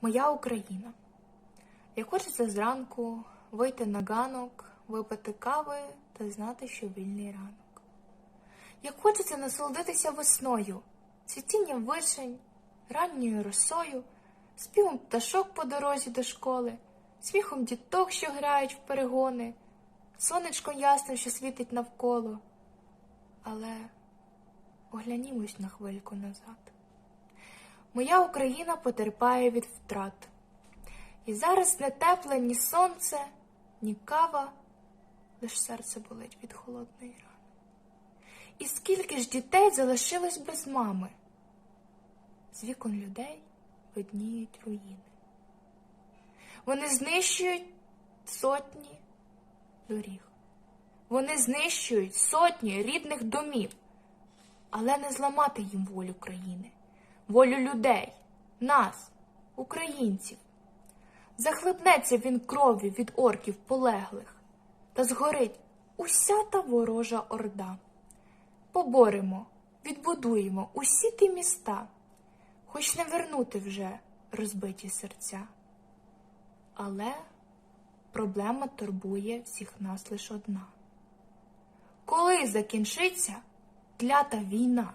Моя Україна. Як хочеться зранку вийти на ганок, випити кави та знати, що вільний ранок. Як хочеться насолодитися весною, цвітінням вишень, ранньою росою, співом пташок по дорозі до школи, сміхом діток, що грають в перегони, сонечком ясним, що світить навколо. Але оглянімось на хвильку назад. Моя Україна потерпає від втрат. І зараз не тепле ні сонце, ні кава, лиш серце болить від холодної рани. І скільки ж дітей залишилось без мами? З вікон людей видніють руїни. Вони знищують сотні доріг. Вони знищують сотні рідних домів, але не зламати їм волю країни, волю людей, нас, українців. Захлипнеться він кров'ю від орків полеглих, та згорить уся та ворожа орда. Поборемо, відбудуємо усі ті міста, хоч не вернути вже розбиті серця. Але проблема турбує всіх нас лише одна. Коли закінчиться клята війна?